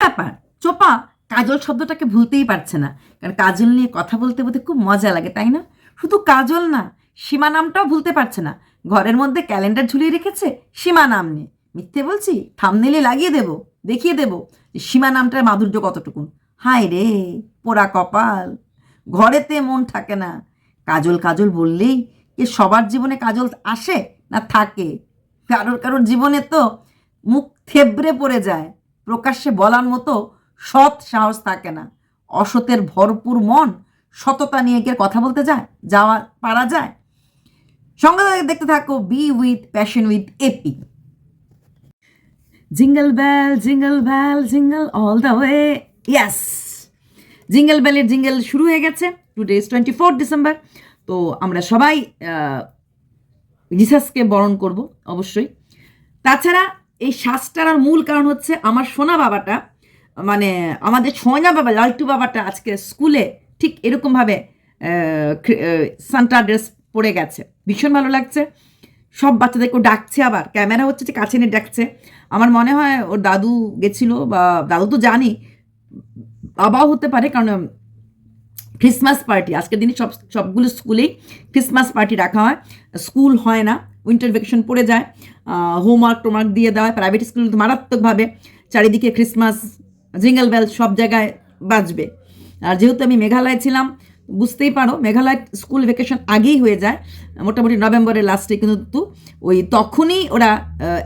ব্যাপার? চোপা, কাজল শব্দটাকে ভুলতেই পারছে না। কারণ কাজল নিয়ে কথা বলতে বলতে খুব মজা লাগে, তাই না? শুধু কাজল না, সীমা নামটাও ভুলতে পারছে না। ঘরের মধ্যে ক্যালেন্ডার ঝুলিয়ে রেখেছে সীমা নাম নিয়ে। মিথ্যে বলছি থামনেলে লাগিয়ে দেব, দেখিয়ে দেব সীমা নামটার মাধুর্য কতটুকুন। হায় রে, পোড়া কপাল। ঘরেতে মন থাকে না। কাজল কাজল বললেই কি সবার জীবনে কাজল আসে না থাকে? কারোর কারোর জীবনে তো মুখ থেবড়ে পড়ে যায়। প্রকাশ্যে বলার মতো সৎ সাহস থাকে না। অসতের ভরপুর মন সততা নিয়ে গিয়ে কথা বলতে যায়? যাওয়া, পারা যায়? সঙ্গে দেখতে থাকো be with passion with AP jingle bell jingle bell jingle all the way yes jingle বেলের জিঙ্গল শুরু হয়ে গেছে। Today is twenty four December তো আমরা সবাই জিসাসকে বরণ করব, অবশ্যই। তাছাড়া এই শ্বাসটার মূল কারণ হচ্ছে আমার সোনা বাবাটা মানে আমাদের সোনা বাবা, লালটু বাবাটা আজকে স্কুলে ঠিক এরকমভাবে সান্টা ড্রেস পরে গেছে। ভীষণ ভালো লাগছে। সব বাচ্চাদেরকে ডাকছে আবার। ক্যামেরা হচ্ছে যে কাছে নিয়ে ডাকছে। আমার মনে হয় ওর দাদু গেছিল বা দাদু তো জানি, বাবাও হতে পারে কারণ ক্রিসমাস পার্টি আজকের দিনে সব, সবগুলো স্কুলেই ক্রিসমাস পার্টি রাখা হয়। স্কুল হয় না। উইন্টার ভ্যাকেশন পড়ে যায় হোমওয়ার্ক টোমওয়ার্ক দিয়ে দেওয়া হয় প্রাইভেট স্কুল মারাত্মকভাবে চারিদিকে ক্রিসমাস জিঙ্গল বেল সব জায়গায় বাজবে। আর যেহেতু আমি মেঘালয়ে ছিলাম, বুঝতেই পারো, মেঘালয় স্কুল ভ্যাকেশন আগেই হয়ে যায়, মোটামুটি নভেম্বরের লাস্টে কিন্তু ওই তখনই ওরা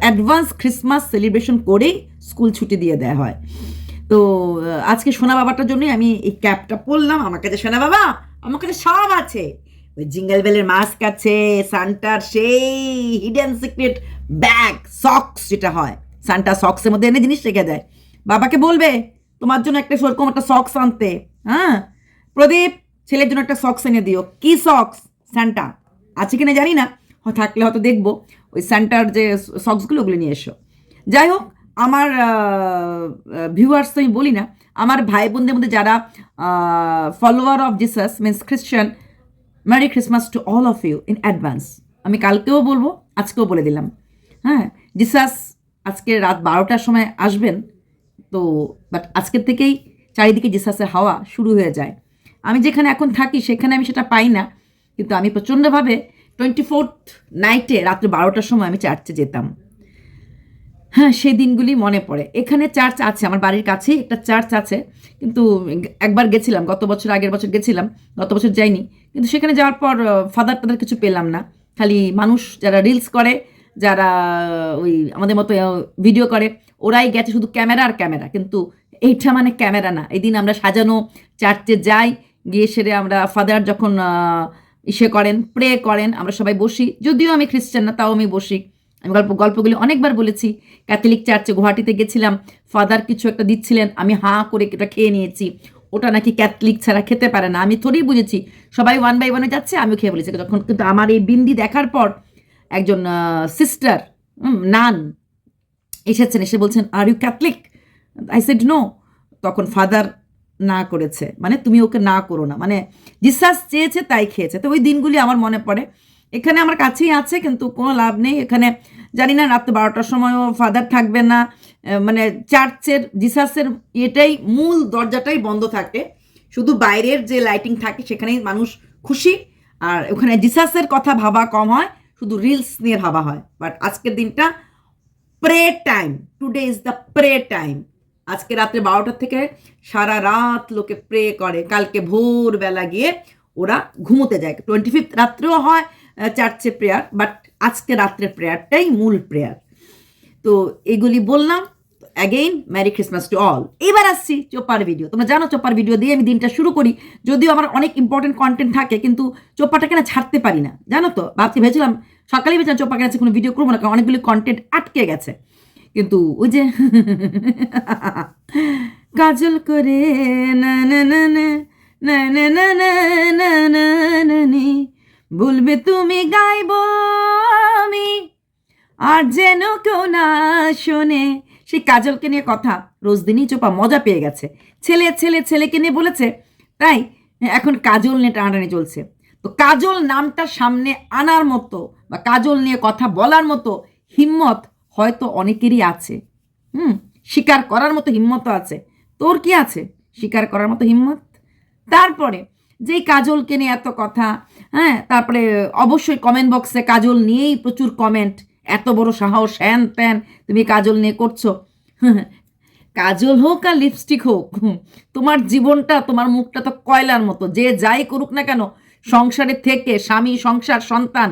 অ্যাডভান্স ক্রিসমাস সেলিব্রেশন করেই স্কুল ছুটি দিয়ে দেওয়া হয়। তো আজকে সোনা বাবাটার জন্যই আমি এই ক্যাপটা পরলাম, আমার কাছে সোনা বাবা, আমার কাছে সব আছে। ওই জিঙ্গল বেলের মাস্ক আছে সান্টার সেই হিডেন সিক্রেট ব্যাগ সক্স যেটা হয়। সান্টা সক্সের মধ্যে এনে জিনিস রেখে দেয়। বাবাকে বলবে, তোমার জন্য একটা সেরকম একটা সক্স আনতে। হ্যাঁ? প্রদীপ, ছেলের জন্য একটা সক্স এনে দিও। কি সক্স সান্টা। আছে কিনা জানি না। থাকলে হয়তো দেখব। ওই সান্টার যে সক্সগুলো ওগুলো নিয়ে এসো। যাই হোক, আমার ভিউয়ার্স তো আমি বলি না। আমার ভাই বোনদের মধ্যে যারা follower of Jesus means Christian merry Christmas to all of you in advance আমি কালকেও বলব, আজকেও বলে দিলাম। হ্যাঁ জিসাস আজকে রাত বারোটার সময় আসবেন, তো বাট আজকের থেকেই চারিদিকে জিসাসের হাওয়া শুরু হয়ে যায়। আমি যেখানে এখন থাকি, সেখানে আমি সেটা পাই না, কিন্তু আমি প্রচণ্ডভাবে টোয়েন্টি ফোর্থ নাইটে রাত্রে বারোটার সময় আমি চার্চে যেতাম। হ্যাঁ সেই দিনগুলি মনে পড়ে। এখানে চার্চ আছে, আমার বাড়ির কাছেই একটা চার্চ আছে। কিন্তু একবার গেছিলাম, গত বছর, আগের বছর গেছিলাম, গত বছর যাইনি। কিন্তু সেখানে যাওয়ার পর ফাদার টাদার কিছু পেলাম না। খালি মানুষ যারা রিলস করে, যারা ওই আমাদের মতো ভিডিও করে, ওরাই গেছে শুধু ক্যামেরা আর ক্যামেরা কিন্তু এইটা মানে ক্যামেরা না। এই দিন আমরা সাজানো চার্চে যাই, গিয়ে সেরে আমরা ফাদার যখন ইসে করেন প্রে করেন, আমরা সবাই বসি। যদিও আমি খ্রিস্টান না, তাও আমি বসি। আমি গল্প, গল্পগুলি অনেকবার বলেছি। ক্যাথলিক চার্চে গুয়াহাটিতে গেছিলাম। ফাদার কিছু একটা দিচ্ছিলেন। আমি হাঁ করে এটা খেয়ে নিয়েছি। ওটা নাকি ক্যাথলিক ছাড়া খেতে পারে না। আমি থোড়েই বুঝেছি। সবাই ওয়ান বাই ওয়ানে যাচ্ছে, আমিও খেয়ে বলেছি। যখন কিন্তু আমার এই বিন্দি দেখার পর একজন সিস্টার নান এসেছেন, এসে বলছেন are you Catholic I said no তখন ফাদার না করেছে। মানে তুমি ওকে না করো না। মানে জিসাস চেয়েছে, তাই খেয়েছে। তো ওই দিনগুলি আমার মনে পড়ে। এখানে আমার কাছেই আছে, কিন্তু কোনো লাভ নেই। এখানে জানি না রাত্রে বারোটার সময়ও ফাদার থাকবে না। মানে চার্চের, জিসাসের এটাই মূল দরজাটাই বন্ধ থাকে। শুধু বাইরের যে লাইটিং থাকে, সেখানেই মানুষ খুশি। আর ওখানে জিসাসের কথা ভাবা কম হয়, শুধু রিলস নিয়ে ভাবা হয়। বাট আজকের দিনটা pray time, today is the pray time. আজকে রাত্রে বারোটার থেকে সারা রাত লোকে প্রে করে। কালকে ভোরবেলা গিয়ে ওরা ঘুমোতে যায়। টোয়েন্টি ফিফথ রাত্রেও হয় চার্চে প্রেয়ার বাট আজকে রাত্রের প্রেয়ারটাই মূল প্রেয়ার তো এগুলি বললাম again merry Christmas to all এবার আসছি চোপার ভিডিও তোমরা জানো চোপার ভিডিও দিয়ে আমি দিনটা শুরু করি যদিও আমার অনেক ইম্পর্টেন্ট কন্টেন্ট থাকে কিন্তু চোপাটাকে না ছাড়তে পারি না জানো তো ভাবতে ভেবেছিলাম সকালেই ভেবেছিলাম চোপাকে কাছে কোনো ভিডিও করব না কারণ অনেকগুলি কন্টেন্ট আটকে গেছে কিন্তু ওই যে কাজল করে না না না না না না না না নি। বলবে, তুমি গাইব আমি। আর যেন কেউ না শোনে। সেই কাজলকে নিয়ে কথা। রোজদিনই চোপা মজা পেয়ে গেছে। ছেলে ছেলে, ছেলেকে নিয়ে বলেছে, তাই এখন কাজল নিয়ে টানাটানি চলছে। তো কাজল নামটা সামনে আনার মতো বা কাজল নিয়ে কথা বলার মতো হিম্মত হয়তো অনেকেরই আছে। হুম স্বীকার করার মতো হিম্মত আছে। তোর কি আছে? স্বীকার করার মতো হিম্মত? তারপরে যেই কাজলকে নিয়ে এত কথা হ্যাঁ? তারপরে অবশ্যই কমেন্ট বক্সে কাজল নিয়েই প্রচুর কমেন্ট এত বড় সাহস, হ্যান ত্যান, তুমি কাজল নিয়ে করছ। কাজল হোক আর লিপস্টিক হোক, তোমার জীবনটা, তোমার মুখটা তো কয়লার মতো। যে যাই করুক না কেন, সংসারে থেকে স্বামী, সংসার, সন্তান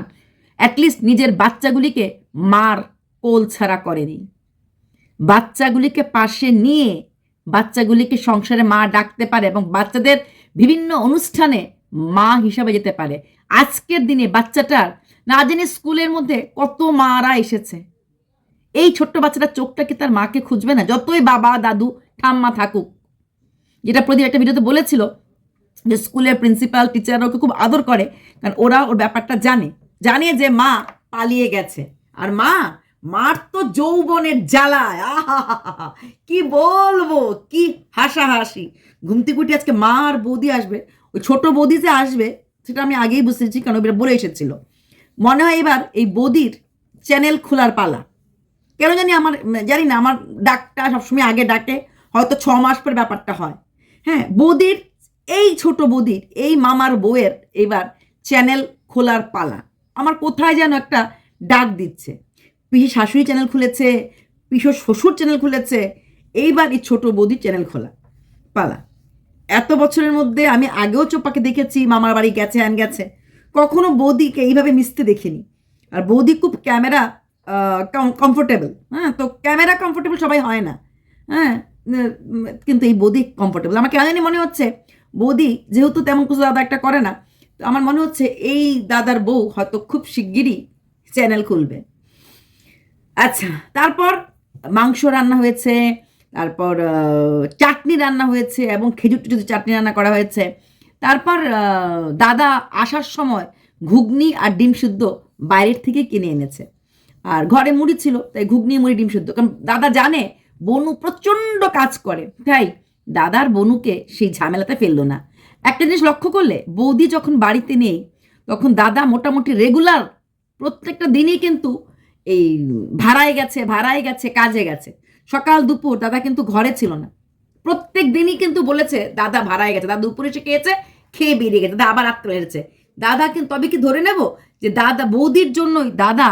অ্যাটলিস্ট নিজের বাচ্চাগুলিকে মার কোল ছাড়া করেনি। বাচ্চাগুলিকে পাশে নিয়ে বাচ্চাগুলিকে সংসারে মা ডাকতে পারে এবং বাচ্চাদের বিভিন্ন অনুষ্ঠানে মা হিসাবে যেতে পারে। আজকের দিনে বাচ্চাটার না জানি স্কুলের মধ্যে কত মারা এসেছে। এই ছোট্ট বাচ্চাটার চোখটা কি তার মাকে খুঁজবে না? যতই বাবা, দাদু, ঠাম্মা থাকুক। যেটা প্রদীপ একটা ভিডিওতে বলেছিল যে স্কুলের প্রিন্সিপাল টিচাররা ওকে খুব আদর করে। কারণ ওরা ওর ব্যাপারটা জানে। জানে যে মা পালিয়ে গেছে। আর মা মার তো যৌবনের জ্বালায় আহা কি বলব, কি হাসাহাসি। ঘুমতি কুটি আজকে মা আর বৌদি আসবে, ওই ছোট বৌদি যে আসবে, সেটা আমি আগেই বুঝতেছি কারণ ওরা বলে এসেছিল। মনে হয় এবার এই বৌদির চ্যানেল খোলার পালা। কেন জানি আমার, জানি না, আমার ডাকটা সবসময় আগে ডাকে, হয়তো ছ মাস পর ব্যাপারটা হয়। হ্যাঁ বৌদির, এই ছোট বৌদির, এই মামার বউয়ের এবার চ্যানেল খোলার পালা। আমার কোথায় যেন একটা ডাক দিচ্ছে। পিসি শাশুড়ি চ্যানেল খুলেছে, পিসো শ্বশুর চ্যানেল খুলেছে, এইবার এই ছোট বৌদির চ্যানেল খোলা, পালা। এত বছরের মধ্যে আমি আগেও চোপাকে দেখেছি, মামার বাড়ি গেছে হ্যান গেছে। কখনো বৌদিকে এইভাবে মিশতে দেখিনি। আর বৌদি খুব ক্যামেরা কমফোর্টেবল হ্যাঁ? তো ক্যামেরা কমফোর্টেবল সবাই হয় না হ্যাঁ? কিন্তু এই বৌদি কমফোর্টেবল আমার কেন মনে হচ্ছে, বৌদি যেহেতু তেমন কিছু দাদা একটা করে না, তো আমার মনে হচ্ছে এই দাদার বউ হয়তো খুব শিগগিরই চ্যানেল খুলবে। আচ্ছা তারপর মাংস রান্না হয়েছে, তারপর চাটনি রান্না হয়েছে এবং খেজুর টেজুর চাটনি রান্না করা হয়েছে। তারপর দাদা আসার সময় ঘুগনি আর ডিম সিদ্ধ বাইরের থেকে কিনে এনেছে। আর ঘরে মুড়ি ছিল, তাই ঘুগনি, মুড়ি, ডিম সিদ্ধ। কারণ দাদা জানে, বনু প্রচণ্ড কাজ করে। তাই দাদার বনুকে সেই ঝামেলাতে ফেলল না। একটা জিনিস লক্ষ্য করলে, বৌদি যখন বাড়িতে নেই, তখন দাদা মোটামুটি রেগুলার প্রত্যেকটা দিনই কিন্তু এই ভাড়ায় গেছে ভাড়ায় গেছে, কাজে গেছে। সকাল, দুপুর দাদা কিন্তু ঘরে ছিল না। প্রত্যেক দিনই কিন্তু বলেছে, দাদা ভাড়ায় গেছে। দাদা দুপুরে এসে খেয়েছে, খেয়ে বেরিয়ে গেছে। দাদা আবার রাত্রে এসেছে। দাদা কিন্তু, তবে কি ধরে নেব যে দাদা বৌদির জন্যই দাদা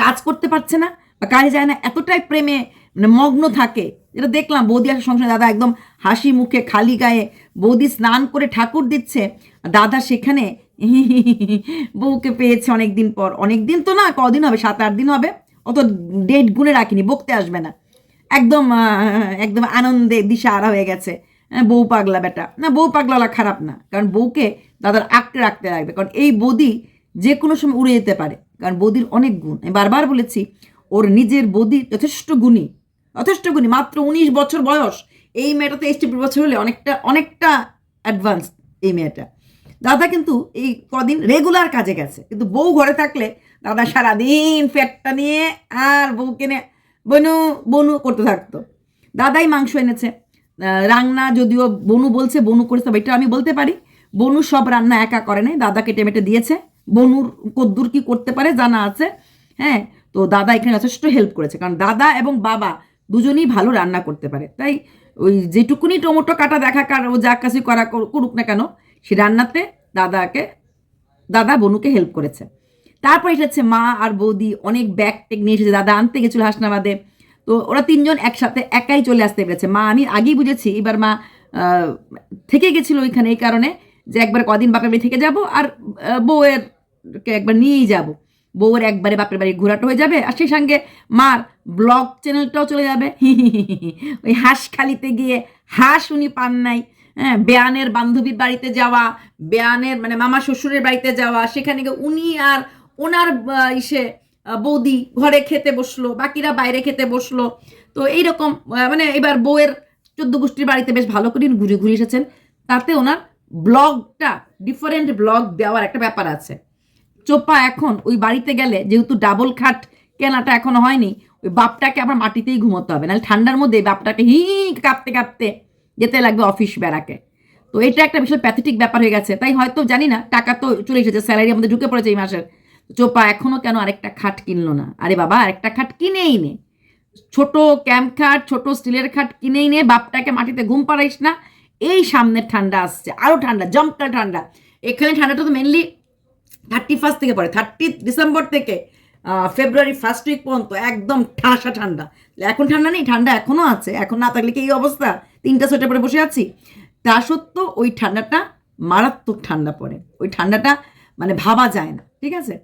কাজ করতে পারছে না বা কাজে যায় না, এতটাই প্রেমে মানে মগ্ন থাকে। যেটা দেখলাম, বৌদি আসার সংসারে দাদা একদম হাসি মুখে, খালি গায়ে বৌদি স্নান করে ঠাকুর দিচ্ছে। দাদা সেখানে বউকে পেয়েছে অনেক দিন পর। অনেক দিন তো না, কদিন হবে? সাত, আট দিন হবে। অত ডেট গুনে রাখিনি, বকতে আসবে না। একদম একদম আনন্দে দিশাহারা হয়ে গেছে। বউ পাগলা বেটা। না, বউ পাগলাওয়ালা খারাপ না। কারণ বউকে দাদার আঁকড়ে রাখতে লাগবে। কারণ এই বদি যে কোনো সময় উড়ে যেতে পারে। কারণ বদির অনেক গুণ। আমি বারবার বলেছি, ওর নিজের বৌদি যথেষ্ট গুণী। যথেষ্ট গুণী। মাত্র উনিশ বছর বয়স। এই মেয়েটা তো এইচটি বছর হলে অনেকটা অনেকটা অ্যাডভান্স এই মেয়েটা। দাদা কিন্তু এই কদিন রেগুলার কাজে গেছে। কিন্তু বউ ঘরে থাকলে দাদা সারাদিন ফ্যাটটা নিয়ে আর বউকে নিয়ে বনু বনু করতে থাকতো। দাদাই মাংস এনেছে। রান্না যদিও বনু বলছে, বনু করেছে, তবে এটা আমি বলতে পারি। বনু সব রান্না একা করে নাই, দাদা কেটে মেটে দিয়েছে। বনুর কদ্দুর কি করতে পারে জানা আছে। হ্যাঁ তো দাদা এখানে যথেষ্ট হেল্প করেছে। কারণ দাদা এবং বাবা দুজনেই ভালো রান্না করতে পারে। তাই ওই যেটুকুনি টমেটো কাটা দেখা কার, ও যা কাছে করা করুক না কেন সে রান্নাতে দাদাকে, দাদা বনুকে হেল্প করেছে। তারপর এসেছে মা আর বৌদি, অনেক ব্যাগ টেক নিয়ে এসেছে। দাদা আনতে গেছিল হাসনাবাদে। তো ওরা তিনজন একসাথে একাই চলে আসতে পেরেছে। মা, আমি আগেই বুঝেছি, এবার মা থেকে গেছিল ওইখানে এই কারণে যে একবার কদিন বাপের বাড়ি থেকে যাব আর বউয়ের একবার নিয়েই যাব। বউয়ের একবারে বাপের বাড়ি ঘোরাটা হয়ে যাবে আর সেই সঙ্গে মার ব্লগ চ্যানেলটাও চলে যাবে। ওই হাঁসখালিতে গিয়ে হাঁস উনি পান নাই। হ্যাঁ বেয়ানের বান্ধবীর বাড়িতে যাওয়া, বেয়ানের মানে মামা শ্বশুরের বাড়িতে যাওয়া, সেখানে গিয়ে উনি আর ওনার ইসে বৌদি ঘরে খেতে বসল, বাকিরা বাইরে খেতে বসল। তো এইরকম মানে এবার বউয়ের চোদ্দ গোষ্ঠীর বাড়িতে বেশ ভালো করে ঘুরে ঘুরে এসেছেন। তাতে ওনার ব্লগটা ডিফারেন্ট ব্লগ দেওয়ার একটা ব্যাপার আছে। চোপা এখন ওই বাড়িতে গেলে যেহেতু ডাবল খাট কেনাটা এখনও হয়নি, ওই বাপটাকে আবার মাটিতেই ঘুমোতে হবে, নাহলে ঠান্ডার মধ্যে বাপটাকে হি কাঁপতে কাঁপতে যেতে লাগবে অফিস বেড়াকে। তো এটা একটা বিশাল প্যাথেটিক ব্যাপার হয়ে গেছে। তাই হয়তো জানি না, টাকা তো চলে এসেছে স্যালারি আমাদের ঢুকে পড়েছে এই মাসের। চোপা এখনও কেন আরেকটা খাট কিনলো না? আরে বাবা, আরেকটা খাট কিনেই নে। ছোট ক্যাম্প খাট, ছোট স্টিলের খাট কিনেই নে, বাপটাকে মাটিতে ঘুম পাড়াইস না। এই সামনের ঠান্ডা আসছে আরও ঠান্ডা, জমকাল ঠান্ডা। এখানে ঠান্ডাটা তো মেনলি থার্টি ফার্স্ট থেকে পড়ে থার্টি ডিসেম্বর থেকে ফেব্রুয়ারি ফার্স্ট উইক পর্যন্ত, একদম ঠাসা ঠান্ডা। এখন ঠান্ডা নেই, ঠান্ডা এখনও আছে, এখন না থাকলে কি এই অবস্থা? তিনটা সোয়েটার পরে বসে আছি। তা সত্ত্বেও ওই ঠান্ডাটা মারাত্মক ঠান্ডা পড়ে। ওই ঠান্ডাটা মানে ভাবা যায় না, ঠিক আছে?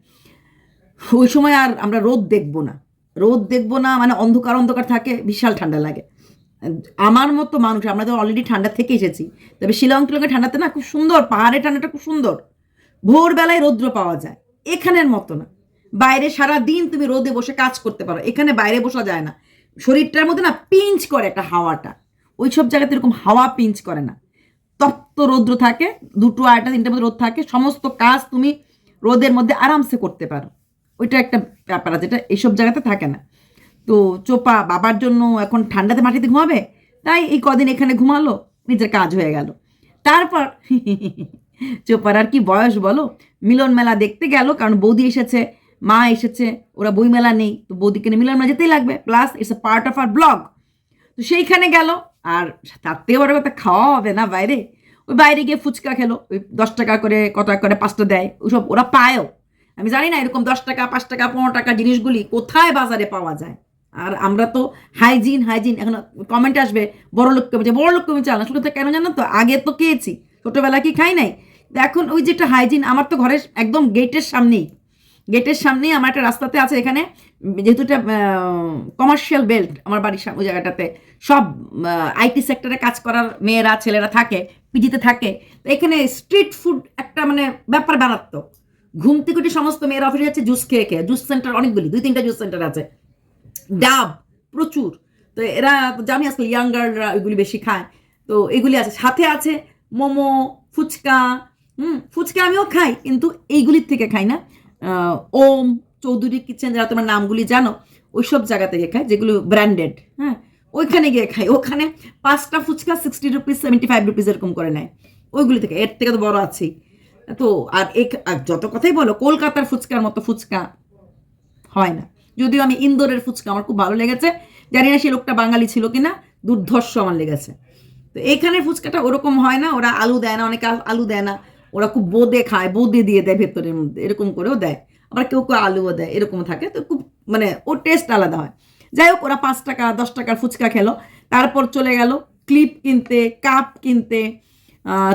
ওই সময় আর আমরা রোদ দেখব না। রোদ দেখব না মানে অন্ধকার অন্ধকার থাকে, বিশাল ঠান্ডা লাগে। আমার মতো মানুষ, আমরা তো অলরেডি ঠান্ডা থেকে এসেছি, তবে শিলং টিলংয়ে ঠান্ডাতে না খুব সুন্দর, পাহাড়ের ঠান্ডাটা খুব সুন্দর। ভোরবেলায় রৌদ্র পাওয়া যায়, এখানের মতো না। বাইরে সারা দিন তুমি রোদে বসে কাজ করতে পারো, এখানে বাইরে বসা যায় না। শরীরটার মধ্যে না পিঞ্চ করে একটা হাওয়াটা। ওই সব জায়গাতে এরকম হাওয়া পিঞ্চ করে না। তপ্ত রৌদ্র থাকে, দুটো আড়াইটা তিনটার মধ্যে রোদ থাকে, সমস্ত কাজ তুমি রোদের মধ্যে আরামসে করতে পারো। ওইটা একটা ব্যাপার আছে যেটা এইসব জায়গাতে থাকে না। তো চোপা বাবার জন্য এখন ঠান্ডাতে মাটিতে ঘুমাবে? তাই এই কদিন এখানে ঘুমালো, নিজের কাজ হয়ে গেল। তারপর চোপার আর কি বয়স বলো? মিলন মেলা দেখতে গেল, কারণ বৌদি এসেছে, মা এসেছে, ওরা বই মেলা নেই, তো বৌদিকে নিয়ে মিলন মেলা যেতেই লাগবে। Plus it's a part of our blog তো সেইখানে গেল আর তার থেকে বড় কথা খাওয়া হবে না বাইরে? ওই বাইরে গিয়ে ফুচকা খেলো, ওই দশ টাকা করে কত করে পাঁচটা দেয় ওইসব ওরা পায়ও। আমি জানি না এরকম দশ টাকা, পাঁচ টাকা, পনেরো টাকা জিনিসগুলি কোথায় বাজারে পাওয়া যায়? আর আমরা তো হাইজিন হাইজিন এখন কমেন্ট আসবে, বড় লোক কমেছে বড় লোক কমেছে আলাদা শুধু কেন জানো তো? আগে তো খেয়েছি ছোটোবেলা কি খাই নাই? তো এখন ওই যেটা হাইজিন আমার তো ঘরের একদম গেটের সামনেই। গেটের সামনেই আমার একটা রাস্তাতে আছে এখানে। যেহেতু এটা কমার্শিয়াল বেল্ট আমার বাড়ির সামনে ওই জায়গাটাতে। সব আইটি সেক্টরে কাজ করার মেয়েরা, ছেলেরা থাকে পিজিতে থাকে। তো এখানে স্ট্রিট ফুড একটা মানে ব্যাপার বানাত্মক ঘুম থেকে সমস্ত মেয়েরা অফিসে যাচ্ছে জুস খেয়ে খেয়ে। জুস সেন্টার অনেকগুলি, দুই তিনটা জুস সেন্টার আছে। ডাব, প্রচুর। তো এরা জানি আজকাল ইয়াঙ্গাররা ওইগুলি বেশি খায়। তো এগুলি আছে। সাথে আছে মোমো, ফুচকা। হুম, ফুচকা আমিও খাই, কিন্তু এইগুলির থেকে খাই না। ওম চৌধুরী কিচেন, যারা তোমার নামগুলি জানো ওই সব জায়গা থেকে খাই যেগুলো ব্র্যান্ডেড হ্যাঁ? ওইখানে গিয়ে খাই ওখানে পাঁচটা phuchka sixty rupees seventy five rupees এরকম করে নেয়। ওইগুলি থেকে, এর থেকে তো বড় আছেই। তো আর এক- যত কথাই বলো, কলকাতার ফুচকার মতো ফুচকা হয় না। যদিও আমি ইন্দোরের ফুচকা, আমার খুব ভালো লেগেছে। জানি না সে লোকটা বাঙালি ছিল কিনা, দুর্ধর্ষ আমার লেগেছে। তো এখানে ফুচকাটা ওরকম হয় না, ওরা আলু দেয় না, অনেকে আলু দেয় না। ওরা খুব বোদে খায়, বোদে দিয়ে দেয় ভেতরের মধ্যে, এরকম করেও দেয়। আবার কেউ কেউ আলুও দেয় এরকম থাকে। তো খুব মানে ওর টেস্ট আলাদা হয়। যাই হোক, ওরা পাঁচ টাকা, দশ টাকার ফুচকা খেলো। তারপর চলে গেল ক্লিপ কিনতে কাপ কিনতে।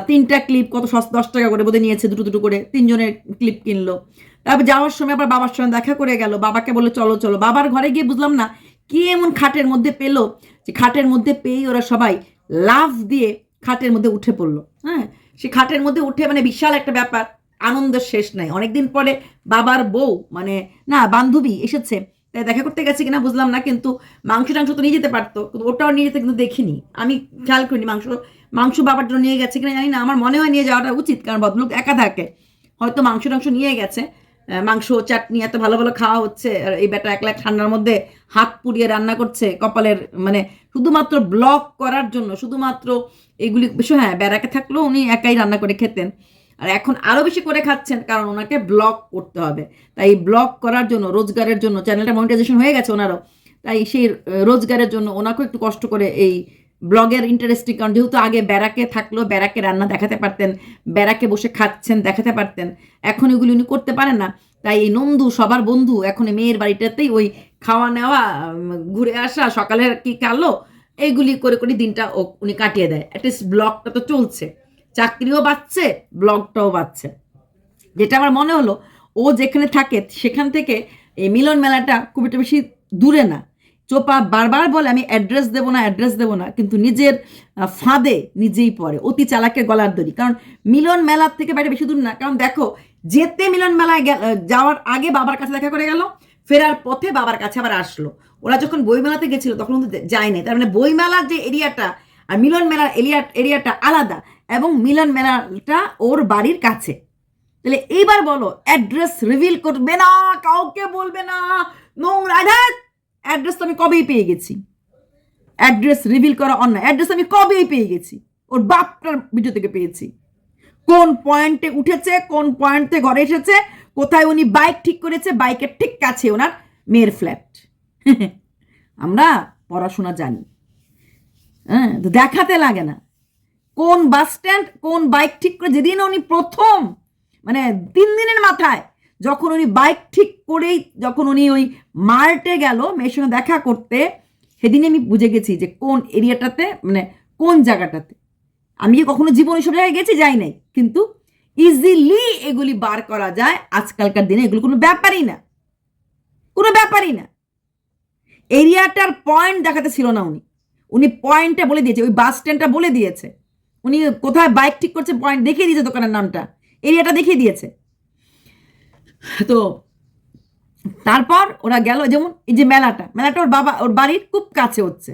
তিনটা ক্লিপ কত সস্তা দশ টাকা করে বোধহয় নিয়েছে, দুটো দুটো করে তিনজনের ক্লিপ কিনলো। তারপর যাওয়ার সময় আবার বাবার সঙ্গে দেখা করে গেল। বাবাকে বলল, চলো চলো। বাবার ঘরে গিয়ে বুঝলাম না, কি এমন খাটের মধ্যে পেল যে খাটের মধ্যে পেয়েই ওরা সবাই লাভ দিয়ে খাটের মধ্যে উঠে পড়ল। হ্যাঁ? সে খাটের মধ্যে উঠে মানে বিশাল একটা ব্যাপার, আনন্দের শেষ নাই। অনেকদিন পরে বাবার বউ মানে না, বান্ধবী এসেছে। তাই দেখা করতে গেছে কিনা বুঝলাম না, কিন্তু মাংস টাংস তো নিয়ে যেতে পারতো, কিন্তু ওটাও নিয়ে যেতে কিন্তু দেখিনি। আমি খেয়াল করিনি মাংস মাংস বাবার জন্য নিয়ে গেছে কিনা জানি না, আমার মনে হয় নিয়ে যাওয়াটা উচিত, কারণ ভদ্রলোক একা থাকে। হয়তো মাংস টাংস নিয়ে গেছে মাংস, চাটনি, এত ভালো ভালো খাওয়া হচ্ছে। আর এই বেটা এক লাখ ঠান্ডার মধ্যে হাত পুড়িয়ে রান্না করছে কপালের মানে শুধুমাত্র ব্লক করার জন্য, শুধুমাত্র এগুলি হ্যাঁ বেড়াকে থাকলেও উনি একাই রান্না করে খেতেন। আর এখন আরও বেশি করে খাচ্ছেন কারণ ওনাকে ব্লক করতে হবে। তাই ব্লক করার জন্য, রোজগারের জন্য চ্যানেলটা মনিটাইজেশন হয়ে গেছে ওনারও, তাই সেই রোজগারের জন্য ওনাকেও একটু কষ্ট করে এই ব্লগের ইন্টারেস্টিং কারণ যেহেতু আগে ব্যারাকে থাকলেও ব্যারাকে রান্না দেখাতে পারতেন, ব্যারাকে বসে খাচ্ছেন, দেখাতে পারতেন, এখন এগুলি উনি করতে পারেন না। তাই এই নন্দু সবার বন্ধু, এখন মেয়ের বাড়িটাতেই ওই খাওয়া নেওয়া ঘুরে আসা, সকালের কি কালো এইগুলি করে করে দিনটা ও, উনি কাটিয়ে দেয়। অ্যাটলিস্ট ব্লগটা তো চলছে। চাকরিও বাড়ছে, ব্লগটাও বাড়ছে। যেটা আমার মনে হলো, ও যেখানে থাকে, সেখান থেকে এই মিলন মেলাটা খুব একটা বেশি দূরে না। চোপা বারবার বলে, আমি অ্যাড্রেস দেবো না অ্যাড্রেস দেবো না। কিন্তু নিজের ফাঁদে নিজেই পড়ে। অতি চালাকের গলার দড়ি। কারণ মিলন মেলার থেকে বাইরে বেশি দূর না। কারণ দেখো, যেতে মিলন মেলায় যাওয়ার আগে বাবার কাছে দেখা করে গেল, ফেরার পথে বাবার কাছে আবার আসলো। ওরা যখন বইমেলাতে গেছিল, তখন কিন্তু যায়নি তার মানে বইমেলার যে এরিয়াটা আর মিলন মেলার এরিয়া, এরিয়াটা আলাদা এবং মিলন মেলাটা ওর বাড়ির কাছে। তাহলে এইবার বলো অ্যাড্রেস রিভিল করবে না, কাউকে বলবে না, নোংরা। অ্যাড্রেস তো আমি কবেই পেয়ে গেছি। অ্যাড্রেস রিভিল করা অন্যায়। অ্যাড্রেস আমি কবেই পেয়ে গেছি। ওর বাপটার ভিডিও থেকে পেয়েছি। কোন পয়েন্টে উঠেছে, কোন পয়েন্টে ঘরে এসেছে, কোথায় উনি বাইক ঠিক করেছে বাইকের ঠিক কাছে ওনার মেয়ের ফ্ল্যাট আমরা পড়াশোনা জানি। হ্যাঁ তো দেখাতে লাগে না। কোন বাস স্ট্যান্ড কোন বাইক ঠিক করে, যেদিন উনি প্রথম মানে তিন দিনের মাথায় যখন উনি বাইক ঠিক করেই যখন উনি ওই মার্টে গেল মেয়ের সঙ্গে দেখা করতে, সেদিনই আমি বুঝে গেছি যে কোন এরিয়াটাতে মানে কোন জায়গাটাতে। আমি কখনো জীবনে সব জায়গায় গেছি, যাই নাই। কিন্তু ইজিলি এগুলি বার করা যায় আজকালকার দিনে। এগুলো কোনো ব্যাপারই না। কোনো ব্যাপারই না। এরিয়াটার পয়েন্ট দেখাতে ছিল না উনি। উনি পয়েন্টটা বলে দিয়েছে, ওই বাস স্ট্যান্ডটা বলে দিয়েছে। উনি কোথায় বাইক ঠিক করছে পয়েন্ট দেখিয়ে দিয়েছে দোকানের নামটা। এরিয়াটা দেখিয়ে দিয়েছে। তো তারপর ওরা গেল যেমন এই যে মেলাটা মেলাটা ওর বাবা ওর বাড়ির খুব কাছে হচ্ছে।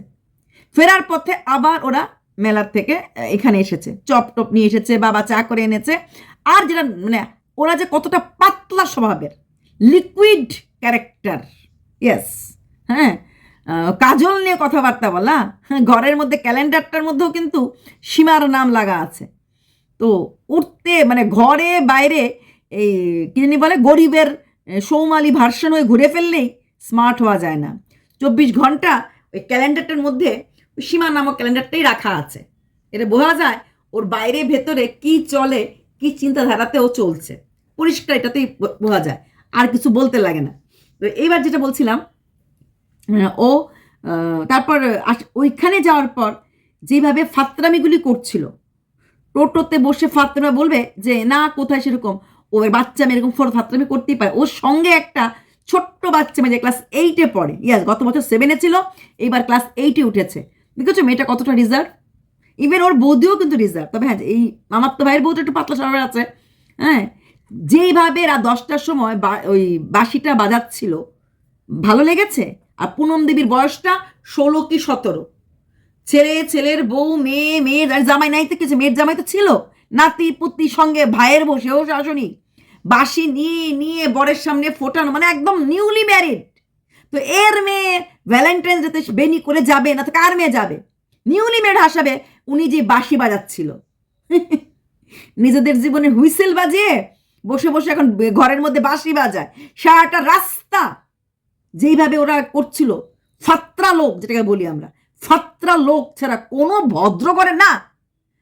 ফেরার পথে আবার ওরা মেলার থেকে এখানে এসেছে। চপ টপ নিয়ে এসেছে বাবা চা করে এনেছে। আর যেটা মানে ওরা যে কতটা পাতলা স্বভাবের লিকুইড ক্যারেক্টার ইয়েস হ্যাঁ কাজল নিয়ে কথাবার্তা বলা হ্যাঁ, ঘরের মধ্যে ক্যালেন্ডারটার মধ্যেও কিন্তু সীমার নাম লাগা আছে। তো উঠতে মানে ঘরে বাইরে এই, কি বলে, গরিবের সৌমালি ভার্সন হয়ে ঘুরে ফেললেই স্মার্ট হওয়া যায় না। চব্বিশ ঘণ্টা ওই ক্যালেন্ডারটার মধ্যে সীমা নামক ক্যালেন্ডারটাই রাখা আছে। এটা বোঝা যায় ওর বাইরে, ভেতরে কি চলে, কি চিন্তাধারাতে ও চলছে। পরিষ্কার এটাতেই বোঝা যায়, আর কিছু বলতে লাগে না। তো এইবার যেটা বলছিলাম ও তারপর ওইখানে যাওয়ার পর যেভাবে ফাত্রামিগুলি করছিল, টোটোতে বসে ফাত্রামে বলবে যে, না, কোথায় সেরকম? ও বাচ্চা মেয়ে এরকম ফোর ফাত্রামি করতেই পারে। ওর সঙ্গে একটা ছোট্ট বাচ্চা মেয়ে যে ক্লাস এইটে পড়ে। ইয়াস গত বছর সেভেনে ছিল এইবার ক্লাস এইটে উঠেছে। দেখেছ, মেয়েটা কতটা রিজার্ভ ইভেন ওর বৌদিও কিন্তু রিজার্ভ তবে হ্যাঁ এই আমার তো ভাইয়ের বৌদি একটু পাতলা স্বভাবের আছে। হ্যাঁ যেইভাবে রাত দশটার সময় ওই বাঁশিটা বাজাচ্ছিল, ভালো লেগেছে? আর পুনম দেবীর বয়সটা ষোলো কি সতেরো। ছেলে, ছেলের বউ, মেয়ে, মেয়ের জামাই নাই তো কিছু, মেয়ের জামাই তো ছিল। নাতি পুতি সঙ্গে ভাইয়ের বউ, সেও শাসনী বাসি নিয়ে নিয়ে বরের সামনে ফোটানো মানে একদম নিউলি ম্যারিড তো এর মেয়ে ভ্যালেন্টাইন্স ডেতে বেনি করে যাবে, না তো কার মেয়ে যাবে? নিউলি ম্যারিড হাসাবে, উনি যে বাঁশি বাজাচ্ছিল। নিজেদের জীবনে হুইসেল বাজিয়ে বসে বসে এখন ঘরের মধ্যে বাঁশি বাজায়। সারাটা রাস্তা যেইভাবে ওরা করছিল, ফাত্রা লোক, যেটাকে বলি আমরা, ফাত্রা লোক ছাড়া কোনো ভদ্র করে না।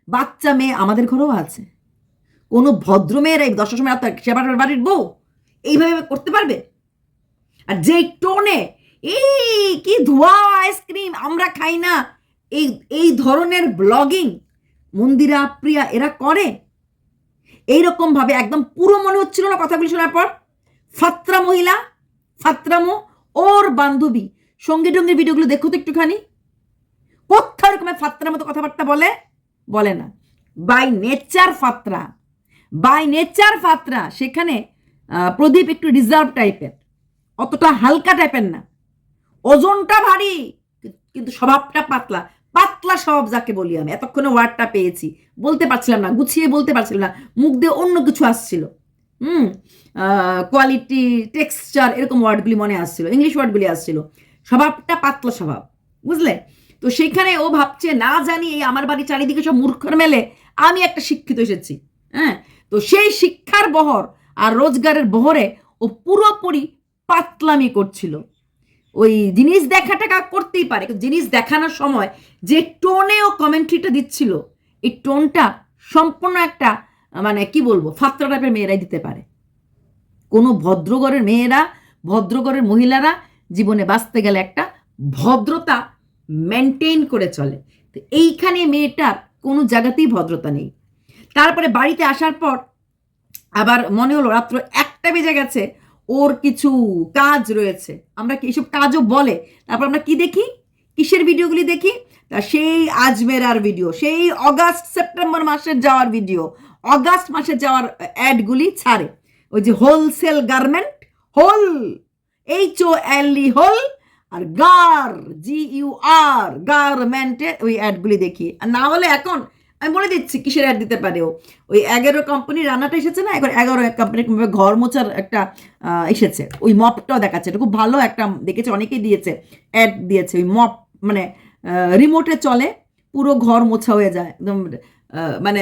বাচ্চা মেয়ে আমাদের ঘরেও আছে। কোনো ভদ্র মেয়েরা এই দশটার সময় রাত সেবার বাড়ির বউ এইভাবে করতে পারবে? আর যেই টোনে, এই কি ধোয়া, আইসক্রিম, আমরা খাই না। এই এই ধরনের ব্লগিং মন্দিরা, প্রিয়া এরা করে। এইরকম ভাবে একদম পুরো মনে হচ্ছিল না কথাগুলি শোনার পর। ফাত্রা মহিলা ফাত্রামো ওর বান্ধবী। সঙ্গী টঙ্গীর ভিডিওগুলো দেখো তো একটুখানি। কোথাও এরকম ফাত্রার মতো কথাবার্তা বলে? বলে না। বাই নেচার ফাত্রা। বাই নেচার ফাত্রা সেখানে প্রদীপ একটু রিজার্ভ টাইপের অতটা হালকা টাইপের না। ওজনটা ভারী, কিন্তু স্বভাবটা পাতলা। পাতলা স্বভাব যাকে বলি আমি। এতক্ষণে ওয়ার্ডটা পেয়েছি। বলতে পারছিলাম না, গুছিয়ে বলতে পারছিলাম না। মুখ দিয়ে অন্য কিছু আসছিল। হুম কোয়ালিটি টেক্সচার এরকম ওয়ার্ডগুলি মনে আসছিল। ইংলিশ ওয়ার্ডগুলি আসছিল। স্বভাবটা পাতলা স্বভাব। বুঝলে? তো সেখানে ও ভাবছে, না জানি, এই আমার বাড়ি চারিদিকে সব মূর্খর মেলে। আমি একটা শিক্ষিত এসেছি। হ্যাঁ? তো সেই শিক্ষার বহর আর রোজগারের বহরে ও পুরোপুরি পাতলামি করছিল। ওই জিনিস দেখাটা কা করতেই পারে জিনিস দেখানোর সময় যে টোনে ও কমেন্ট্রিটা দিচ্ছিল, এই টোনটা সম্পূর্ণ একটা মানে কি বলব, ফাত্রা টাইপের মেয়েরাই দিতে পারে। কোনো ভদ্রগড়ের মেয়েরা, ভদ্রগড়ের মহিলারা জীবনে বাঁচতে গেলে একটা ভদ্রতা মেনটেন করে চলে। তো এইখানে মেয়েটার কোনো জায়গাতেই ভদ্রতা নেই। তারপরে বাড়িতে আসার পর আবার মনে হলো রাত্র একটা বেজে গেছে, ওর কিছু কাজ রয়েছে। আমরা কি কাজও বলে? তারপর আমরা কি দেখি? কিসের ভিডিওগুলি দেখি? তা সেই আজমেরার ভিডিও, সেই অগাস্ট সেপ্টেম্বর মাসের যাওয়ার ভিডিও। অগাস্ট মাসে যাওয়ার অ্যাডগুলি ছাড়ে। ওই যে wholesale garment, hole H O L E hole R গার জি ইউ আর গার্মেন্টের ওই অ্যাডগুলি দেখি। আর না হলে এখন আমি বলে দিচ্ছি, কিসের অ্যাড দিতে পারে ও? ওই এগারো কোম্পানির রান্নাটা এসেছে না? এখন এগারো কোম্পানি ঘর মোছার একটা এসেছে। ওই মপটাও দেখাচ্ছে। এটা খুব ভালো একটা, দেখেছে অনেকেই দিয়েছে অ্যাড দিয়েছে। ওই মপ মানে রিমোটে চলে, পুরো ঘর মোছা হয়ে যায়। একদম মানে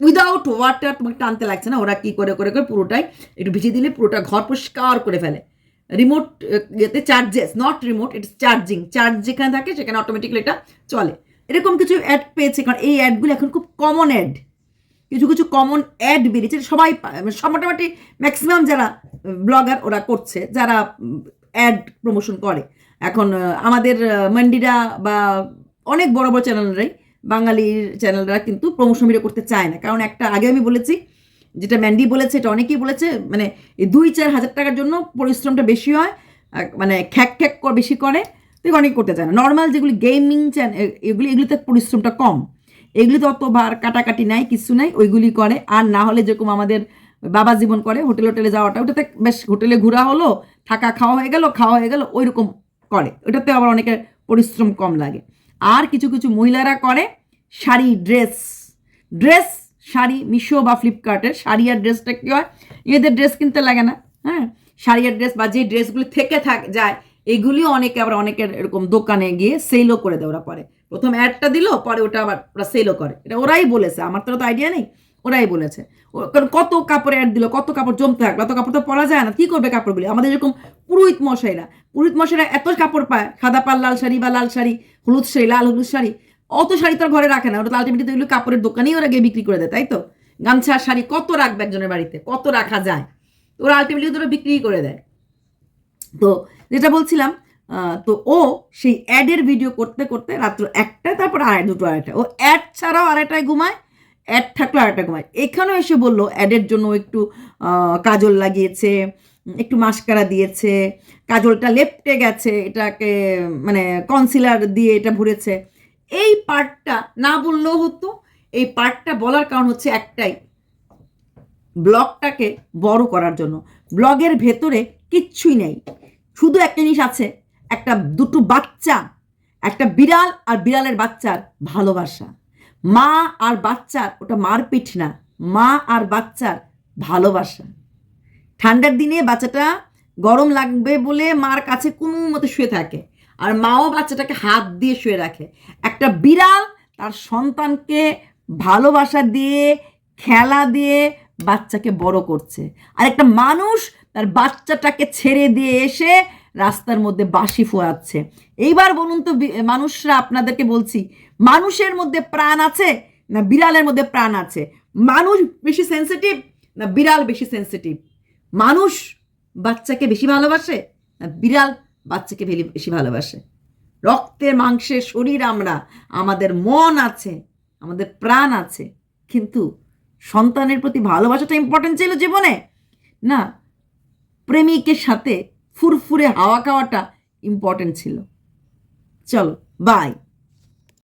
উইদাউট ওয়াটার তোমাকে টানতে লাগছে না? ওরা কি করে করে করে পুরোটাই একটু ভিজিয়ে দিলে পুরোটা ঘর পরিষ্কার করে ফেলে। রিমোট ইয়েতে charges not remote it's charging charge যেখানে থাকে, সেখানে অটোমেটিক্যালি এটা চলে। এরকম কিছু অ্যাড পেয়েছে, কারণ এই অ্যাডগুলো এখন খুব কমন অ্যাড কিছু কিছু কমন অ্যাড বেরিয়েছে সবাই মানে সব মোটামুটি ম্যাক্সিমাম যারা ব্লগার ওরা করছে, যারা অ্যাড প্রমোশন করে। এখন আমাদের মান্ডিরা বা অনেক বড় বড় চ্যানেলরাই বাঙালির চ্যানেলরা কিন্তু প্রমোশন ভিডিও করতে চায় না। কারণ একটা আগে আমি বলেছি, যেটা ম্যান্ডি বলেছে, এটা অনেকেই বলেছে মানে এই দুই চার হাজার টাকার জন্য পরিশ্রমটা বেশি হয় মানে খ্যাক খ্যাক বেশি করে। তো অনেক করতে চায় না। নর্মাল যেগুলি গেমিং চ্যানেল এগুলি, এগুলিতে পরিশ্রমটা কম। এগুলিতে অত বার কাটাকাটি নাই, কিছু নাই, ওইগুলি করে। আর না হলে যেরকম আমাদের বাবা জীবন করে, হোটেল, হোটেলে যাওয়াটা, ওটাতে বেশ হোটেলে ঘোরা হলো, থাকা, খাওয়া হয়ে গেল, খাওয়া হয়ে গেল ওই রকম করে। ওটাতে আবার অনেকের পরিশ্রম কম লাগে। আর কিছু কিছু মহিলারা করে, শাড়ি ড্রেস ড্রেস শাড়ি, মিশো বা ফ্লিপকার্টের শাড়ি আর ড্রেসটা কী হয়? এদের ড্রেস কিনতে লাগে না হ্যাঁ? শাড়ি আর ড্রেস বা যে ড্রেসগুলি থেকে থাক, যায় এগুলিও অনেকে আবার অনেকের এরকম দোকানে গিয়ে সেলও করে দেয় ওরা পরে। প্রথম অ্যাডটা দিল, পরে ওটা আবার ওরা সেলও করে। এটা ওরাই বলেছে, আমার তো আইডিয়া নেই, ওরাই বলেছে। কারণ কত কাপড় অ্যাড দিল, কত কাপড় জমতে থাকল অত কাপড় তো পরা যায় না, কী করবে কাপড়গুলি? আমাদের এরকম পুরোহিত মশাইরা পুরোহিত মশাইরা এত কাপড় পায়, সাদা পাল, লাল শাড়ি বা লাল শাড়ি, হলুদ শাড়ি, লাল হলুদ শাড়ি, অত শাড়ি তো আর ঘরে রাখে না ওটা তো আলটিমেটলি এগুলো কাপড়ের দোকানেই ওরা গিয়ে বিক্রি করে দেয়, তাই তো? গামছা, শাড়ি, কত রাখবে একজনের বাড়িতে, কত রাখা যায়? ওরা আলটিমেটলি ওরা বিক্রি করে দেয়। তো যেটা বলছিলাম তো ও সেই অ্যাডের ভিডিও করতে করতে রাত্র একটায় তারপর আড়াই, দুটো আড়াইটা, ও অ্যাড ছাড়াও আড়াইটায় ঘুমায়, অ্যাড থাকল আড়াইটা ঘুমায়। এখানেও এসে বলল, অ্যাডের জন্য একটু কাজল লাগিয়েছে, একটু মাস্কারা দিয়েছে, কাজলটা লেপটে গেছে, এটাকে মানে কনসিলার দিয়ে এটা ভরেছে। এই পার্টটা না বললেও হতো, এই পার্টটা বলার কারণ হচ্ছে একটাই, ব্লগটাকে বড় করার জন্য। ব্লগের ভেতরে কিচ্ছুই নেই। শুধু একটা জিনিস আছে, একটা দুটো বাচ্চা, একটা বিড়াল আর বিড়ালের বাচ্চার ভালোবাসা। মা আর বাচ্চার ওটা মারপিট না, মা আর বাচ্চার ভালোবাসা। ঠান্ডার দিনে বাচ্চাটা গরম লাগবে বলে মার কাছে কোনো মতো শুয়ে থাকে, আর মাও বাচ্চাটাকে হাত দিয়ে শুয়ে রাখে। একটা বিড়াল তার সন্তানকে ভালোবাসা দিয়ে, খেলা দিয়ে বাচ্চাকে বড় করছে। আর একটা মানুষ তার বাচ্চাটাকে ছেড়ে দিয়ে এসে রাস্তার মধ্যে বাসি ফোয়াচ্ছে। এইবার বলুন তো মানুষরা আপনাদেরকে বলছি, মানুষের মধ্যে প্রাণ আছে না বিড়ালের মধ্যে প্রাণ আছে? মানুষ বেশি সেন্সিটিভ না বিড়াল বেশি সেন্সিটিভ মানুষ বাচ্চাকে বেশি ভালোবাসে না বিড়াল বাচ্চাকে বেশি ভালোবাসে? রক্তের, মাংসের, শরীর আমরা, আমাদের মন আছে, আমাদের প্রাণ আছে, কিন্তু সন্তানের প্রতি ভালোবাসাটা ইম্পর্টেন্ট ছিল জীবনে? না, প্রেমিকের সাথে ফুরফুরে হাওয়া খাওয়াটা ইম্পর্টেন্ট ছিল। চলো বাই